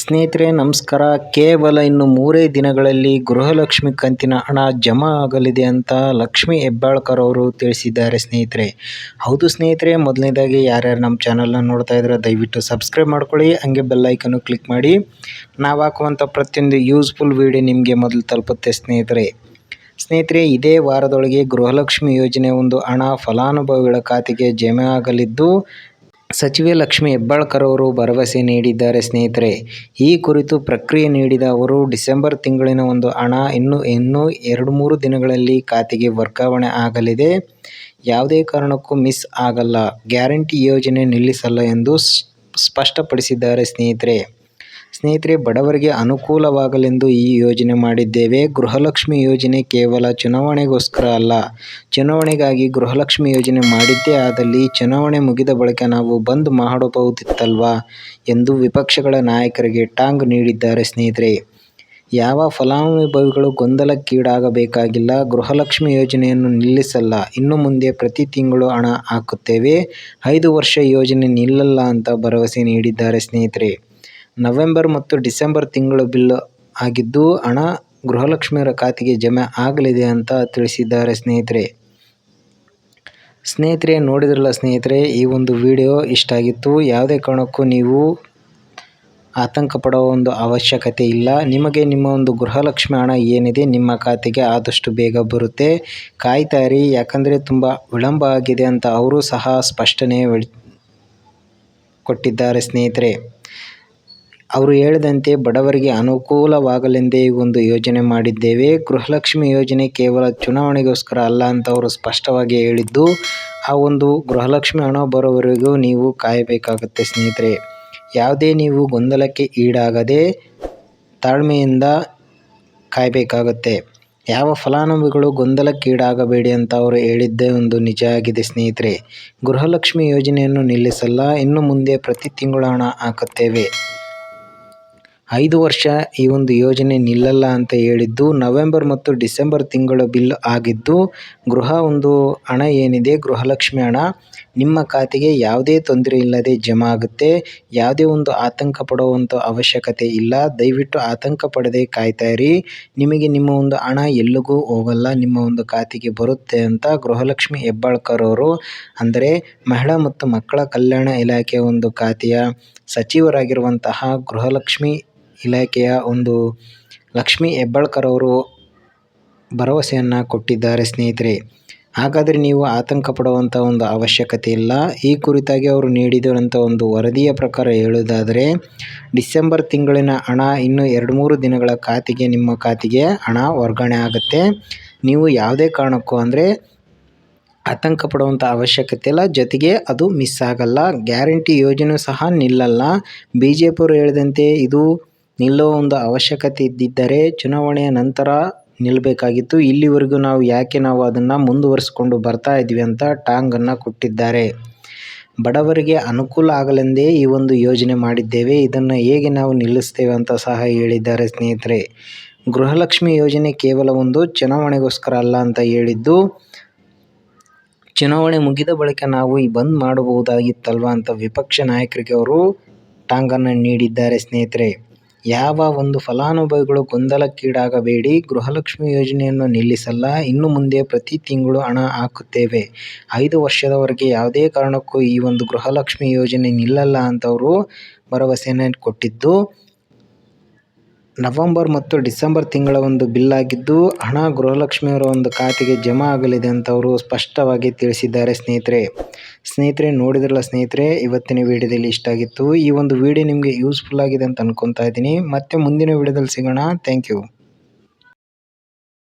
ಸ್ನೇಹಿತರೆ, ನಮಸ್ಕಾರ. ಕೇವಲ ಇನ್ನು ಮೂರೇ ದಿನಗಳಲ್ಲಿ ಗೃಹಲಕ್ಷ್ಮಿ ಕಂತಿನ ಹಣ ಜಮಾ ಆಗಲಿದೆ ಅಂತ ಲಕ್ಷ್ಮಿ ಹೆಬ್ಬಾಳ್ಕರ್ ಅವರು ತಿಳಿಸಿದ್ದಾರೆ ಸ್ನೇಹಿತರೆ. ಹೌದು ಸ್ನೇಹಿತರೆ, ಮೊದಲನೇದಾಗಿ ಯಾರ್ಯಾರು ನಮ್ಮ ಚಾನಲ್ನ ನೋಡ್ತಾ ಇದ್ರೆ ದಯವಿಟ್ಟು ಸಬ್ಸ್ಕ್ರೈಬ್ ಮಾಡ್ಕೊಳ್ಳಿ. ಹಂಗೆ ಬೆಲ್ಲೈಕನ್ನು ಕ್ಲಿಕ್ ಮಾಡಿ. ನಾವು ಹಾಕುವಂಥ ಪ್ರತಿಯೊಂದು ಯೂಸ್ಫುಲ್ ವಿಡಿಯೋ ನಿಮಗೆ ಮೊದಲು ತಲುಪುತ್ತೆ ಸ್ನೇಹಿತರೆ. ಸ್ನೇಹಿತರೆ, ಇದೇ ವಾರದೊಳಗೆ ಗೃಹಲಕ್ಷ್ಮಿ ಯೋಜನೆ ಒಂದು ಹಣ ಫಲಾನುಭವಿಗಳ ಖಾತೆಗೆ ಜಮೆ ಆಗಲಿದ್ದು ಸಚಿವೆ ಲಕ್ಷ್ಮಿ ಹೆಬ್ಬಾಳ್ಕರ್ ಅವರು ಭರವಸೆ ನೀಡಿದ್ದಾರೆ, ಸ್ನೇಹಿತರೆ. ಈ ಕುರಿತು ಪ್ರಕ್ರಿಯೆ ನೀಡಿದ ಅವರು, ಡಿಸೆಂಬರ್ ತಿಂಗಳಿನ ಒಂದು ಹಣ ಇನ್ನು, ಇನ್ನೂ ಎರಡು ಮೂರು ದಿನಗಳಲ್ಲಿ ಖಾತೆಗೆ ವರ್ಗಾವಣೆ ಆಗಲಿದೆ. ಯಾವುದೇ ಕಾರಣಕ್ಕೂ ಮಿಸ್ ಆಗಲ್ಲ. ಗ್ಯಾರಂಟಿ ಯೋಜನೆ ನಿಲ್ಲಿಸಲ್ಲ ಎಂದು ಸ್ಪಷ್ಟಪಡಿಸಿದ್ದಾರೆ, ಸ್ನೇಹಿತರೆ. ಸ್ನೇಹಿತರೆ, ಬಡವರಿಗೆ ಅನುಕೂಲವಾಗಲೆಂದು ಈ ಯೋಜನೆ ಮಾಡಿದ್ದೇವೆ. ಗೃಹಲಕ್ಷ್ಮಿ ಯೋಜನೆ ಕೇವಲ ಚುನಾವಣೆಗೋಸ್ಕರ ಅಲ್ಲ. ಚುನಾವಣೆಗಾಗಿ ಗೃಹಲಕ್ಷ್ಮಿ ಯೋಜನೆ ಮಾಡಿದ್ದೇ ಆದಲ್ಲಿ ಚುನಾವಣೆ ಮುಗಿದ ಬಳಿಕ ನಾವು ಬಂದ್ ಮಾಡಬಹುದಿತ್ತಲ್ವಾ ಎಂದು ವಿಪಕ್ಷಗಳ ನಾಯಕರಿಗೆ ಟಾಂಗ್ ನೀಡಿದ್ದಾರೆ ಸ್ನೇಹಿತರೆ. ಯಾವ ಫಲಾನುಭವಿಗಳು ಗೊಂದಲಕ್ಕೀಡಾಗಬೇಕಾಗಿಲ್ಲ. ಗೃಹಲಕ್ಷ್ಮಿ ಯೋಜನೆಯನ್ನು ನಿಲ್ಲಿಸಲ್ಲ. ಇನ್ನು ಮುಂದೆ ಪ್ರತಿ ತಿಂಗಳು ಹಣ ಹಾಕುತ್ತೇವೆ. ಐದು ವರ್ಷ ಯೋಜನೆ ನಿಲ್ಲಲ್ಲ ಅಂತ ಭರವಸೆ ನೀಡಿದ್ದಾರೆ ಸ್ನೇಹಿತರೆ. ನವೆಂಬರ್ ಮತ್ತು ಡಿಸೆಂಬರ್ ತಿಂಗಳ ಬಿಲ್ ಆಗಿದ್ದು, ಹಣ ಗೃಹಲಕ್ಷ್ಮಿಯರ ಖಾತೆಗೆ ಜಮೆ ಆಗಲಿದೆ ಅಂತ ತಿಳಿಸಿದ್ದಾರೆ ಸ್ನೇಹಿತರೆ. ಸ್ನೇಹಿತರೆ, ನೋಡಿದ್ರಲ್ಲ ಸ್ನೇಹಿತರೆ, ಈ ಒಂದು ವಿಡಿಯೋ ಇಷ್ಟ ಆಗಿತ್ತು. ಯಾವುದೇ ಕಾರಣಕ್ಕೂ ನೀವು ಆತಂಕ ಪಡುವ ಒಂದು ಅವಶ್ಯಕತೆ ಇಲ್ಲ. ನಿಮಗೆ ನಿಮ್ಮ ಒಂದು ಗೃಹಲಕ್ಷ್ಮಿ ಹಣ ಏನಿದೆ, ನಿಮ್ಮ ಖಾತೆಗೆ ಆದಷ್ಟು ಬೇಗ ಬರುತ್ತೆ. ಕಾಯ್ತಾರಿ, ಯಾಕಂದರೆ ತುಂಬ ವಿಳಂಬ ಆಗಿದೆ ಅಂತ ಅವರು ಸಹ ಸ್ಪಷ್ಟನೆ ಕೊಟ್ಟಿದ್ದಾರೆ ಸ್ನೇಹಿತರೆ. ಅವರು ಹೇಳಿದಂತೆ ಬಡವರಿಗೆ ಅನುಕೂಲವಾಗಲೆಂದೇ ಒಂದು ಯೋಜನೆ ಮಾಡಿದ್ದೇವೆ. ಗೃಹಲಕ್ಷ್ಮಿ ಯೋಜನೆ ಕೇವಲ ಚುನಾವಣೆಗೋಸ್ಕರ ಅಲ್ಲ ಅಂತ ಅವರು ಸ್ಪಷ್ಟವಾಗಿ ಹೇಳಿದ್ದು, ಆ ಒಂದು ಗೃಹಲಕ್ಷ್ಮಿ ಹಣ ಬರೋವರೆಗೂ ನೀವು ಕಾಯಬೇಕಾಗುತ್ತೆ ಸ್ನೇಹಿತರೆ. ಯಾವುದೇ ನೀವು ಗೊಂದಲಕ್ಕೆ ಈಡಾಗದೆ ತಾಳ್ಮೆಯಿಂದ ಕಾಯಬೇಕಾಗುತ್ತೆ. ಯಾವ ಫಲಾನುಭವಿಗಳು ಗೊಂದಲಕ್ಕೀಡಾಗಬೇಡಿ ಅಂತ ಅವರು ಹೇಳಿದ್ದೇ ಒಂದು ನಿಜ ಆಗಿದೆ ಸ್ನೇಹಿತರೆ. ಗೃಹಲಕ್ಷ್ಮಿ ಯೋಜನೆಯನ್ನು ನಿಲ್ಲಿಸಲ್ಲ, ಇನ್ನು ಮುಂದೆ ಪ್ರತಿ ತಿಂಗಳು ಹಣ ಹಾಕುತ್ತೇವೆ. ಐದು ವರ್ಷ ಈ ಒಂದು ಯೋಜನೆ ನಿಲ್ಲಲ್ಲ ಅಂತ ಹೇಳಿದ್ದು, ನವೆಂಬರ್ ಮತ್ತು ಡಿಸೆಂಬರ್ ತಿಂಗಳ ಬಿಲ್ ಆಗಿದ್ದು, ಗೃಹ ಒಂದು ಹಣ ಏನಿದೆ, ಗೃಹಲಕ್ಷ್ಮಿ ಹಣ, ನಿಮ್ಮ ಖಾತೆಗೆ ಯಾವುದೇ ತೊಂದರೆ ಇಲ್ಲದೆ ಜಮಾ ಆಗುತ್ತೆ. ಯಾವುದೇ ಒಂದು ಆತಂಕ ಪಡುವಂಥ ಅವಶ್ಯಕತೆ ಇಲ್ಲ. ದಯವಿಟ್ಟು ಆತಂಕ ಪಡದೆ ಕಾಯ್ತಾ ನಿಮಗೆ ನಿಮ್ಮ ಒಂದು ಹಣ ಎಲ್ಲಿಗೂ ಹೋಗಲ್ಲ, ನಿಮ್ಮ ಒಂದು ಖಾತೆಗೆ ಬರುತ್ತೆ ಅಂತ ಗೃಹಲಕ್ಷ್ಮಿ ಹೆಬ್ಬಾಳ್ಕರ್ ಅವರು ಅಂದರೆ ಮಹಿಳಾ ಮತ್ತು ಮಕ್ಕಳ ಕಲ್ಯಾಣ ಇಲಾಖೆಯ ಒಂದು ಖಾತೆಯ ಸಚಿವರಾಗಿರುವಂತಹ ಗೃಹಲಕ್ಷ್ಮಿ ಇಲಾಖೆಯ ಒಂದು ಲಕ್ಷ್ಮಿ ಹೆಬ್ಬಾಳ್ಕರ್ ಅವರು ಭರವಸೆಯನ್ನು ಕೊಟ್ಟಿದ್ದಾರೆ ಸ್ನೇಹಿತರೆ. ಹಾಗಾದರೆ ನೀವು ಆತಂಕ ಪಡುವಂಥ ಒಂದು ಅವಶ್ಯಕತೆ ಇಲ್ಲ. ಈ ಕುರಿತಾಗಿ ಅವರು ನೀಡಿದಂಥ ಒಂದು ವರದಿಯ ಪ್ರಕಾರ ಹೇಳುವುದಾದರೆ, ಡಿಸೆಂಬರ್ ತಿಂಗಳಿನ ಹಣ ಇನ್ನು ಎರಡು ಮೂರು ದಿನಗಳ ಖಾತೆಗೆ, ನಿಮ್ಮ ಖಾತೆಗೆ ಹಣ ವರ್ಗಾವಣೆ ಆಗುತ್ತೆ. ನೀವು ಯಾವುದೇ ಕಾರಣಕ್ಕೂ ಅಂದರೆ ಆತಂಕ ಪಡುವಂಥ ಅವಶ್ಯಕತೆ ಇಲ್ಲ. ಜೊತೆಗೆ ಅದು ಮಿಸ್ ಆಗಲ್ಲ. ಗ್ಯಾರಂಟಿ ಯೋಜನೆ ಸಹ ನಿಲ್ಲಲ್ಲ. ಬಿ ಜೆ ಪಿಯವರು ಹೇಳಿದಂತೆ ಇದು ನಿಲ್ಲೋ ಒಂದು ಅವಶ್ಯಕತೆ ಇದ್ದಿದ್ದರೆ ಚುನಾವಣೆಯ ನಂತರ ನಿಲ್ಲಬೇಕಾಗಿತ್ತು ಇಲ್ಲಿವರೆಗೂ ನಾವು ಯಾಕೆ ನಾವು ಅದನ್ನು ಮುಂದುವರಿಸ್ಕೊಂಡು ಬರ್ತಾ ಇದ್ವಿ ಅಂತ ಟಾಂಗನ್ನು ಕೊಟ್ಟಿದ್ದಾರೆ. ಬಡವರಿಗೆ ಅನುಕೂಲ ಆಗಲೆಂದೇ ಈ ಒಂದು ಯೋಜನೆ ಮಾಡಿದ್ದೇವೆ. ಇದನ್ನು ಹೇಗೆ ನಾವು ನಿಲ್ಲಿಸ್ತೇವೆ ಅಂತ ಸಹ ಹೇಳಿದ್ದಾರೆ ಸ್ನೇಹಿತರೆ. ಗೃಹಲಕ್ಷ್ಮಿ ಯೋಜನೆ ಕೇವಲ ಒಂದು ಚುನಾವಣೆಗೋಸ್ಕರ ಅಲ್ಲ ಅಂತ ಹೇಳಿದ್ದು, ಚುನಾವಣೆ ಮುಗಿದ ಬಳಿಕ ನಾವು ಈ ಬಂದ್ ಮಾಡಬಹುದಾಗಿತ್ತಲ್ವ ಅಂತ ವಿಪಕ್ಷ ನಾಯಕರಿಗೆ ಅವರು ಟಾಂಗನ್ನು ನೀಡಿದ್ದಾರೆ ಸ್ನೇಹಿತರೆ. ಯಾವ ಒಂದು ಫಲಾನುಭವಿಗಳು ಗೊಂದಲಕ್ಕೀಡಾಗಬೇಡಿ, ಗೃಹಲಕ್ಷ್ಮಿ ಯೋಜನೆಯನ್ನು ನಿಲ್ಲಿಸಲ್ಲ, ಇನ್ನು ಮುಂದೆ ಪ್ರತಿ ತಿಂಗಳು ಹಣ ಹಾಕುತ್ತೇವೆ. ಐದು ವರ್ಷದವರೆಗೆ ಯಾವುದೇ ಕಾರಣಕ್ಕೂ ಈ ಒಂದು ಗೃಹಲಕ್ಷ್ಮಿ ಯೋಜನೆ ನಿಲ್ಲಲ್ಲ ಅಂತ ಅವರು ಭರವಸೆಯನ್ನು ಕೊಟ್ಟಿದ್ದು ನವಂಬರ್ ಮತ್ತು ಡಿಸೆಂಬರ್ ತಿಂಗಳ ಒಂದು ಬಿಲ್ ಆಗಿದ್ದು ಹಣ ಗೃಹಲಕ್ಷ್ಮಿಯವರ ಒಂದು ಖಾತೆಗೆ ಜಮಾ ಆಗಲಿದೆ ಅಂತ ಅವರು ಸ್ಪಷ್ಟವಾಗಿ ತಿಳಿಸಿದ್ದಾರೆ ಸ್ನೇಹಿತರೆ. ಸ್ನೇಹಿತರೆ, ನೋಡಿದ್ರಲ್ಲ ಸ್ನೇಹಿತರೆ, ಇವತ್ತಿನ ವಿಡಿಯೋದಲ್ಲಿ ಇಷ್ಟ ಆಗಿತ್ತು. ಈ ಒಂದು ವಿಡಿಯೋ ನಿಮಗೆ ಯೂಸ್ಫುಲ್ ಆಗಿದೆ ಅಂತ ಅನ್ಕೊತಾ ಇದ್ದೀನಿ. ಮತ್ತೆ ಮುಂದಿನ ವಿಡಿಯೋದಲ್ಲಿ ಸಿಗೋಣ. Thank you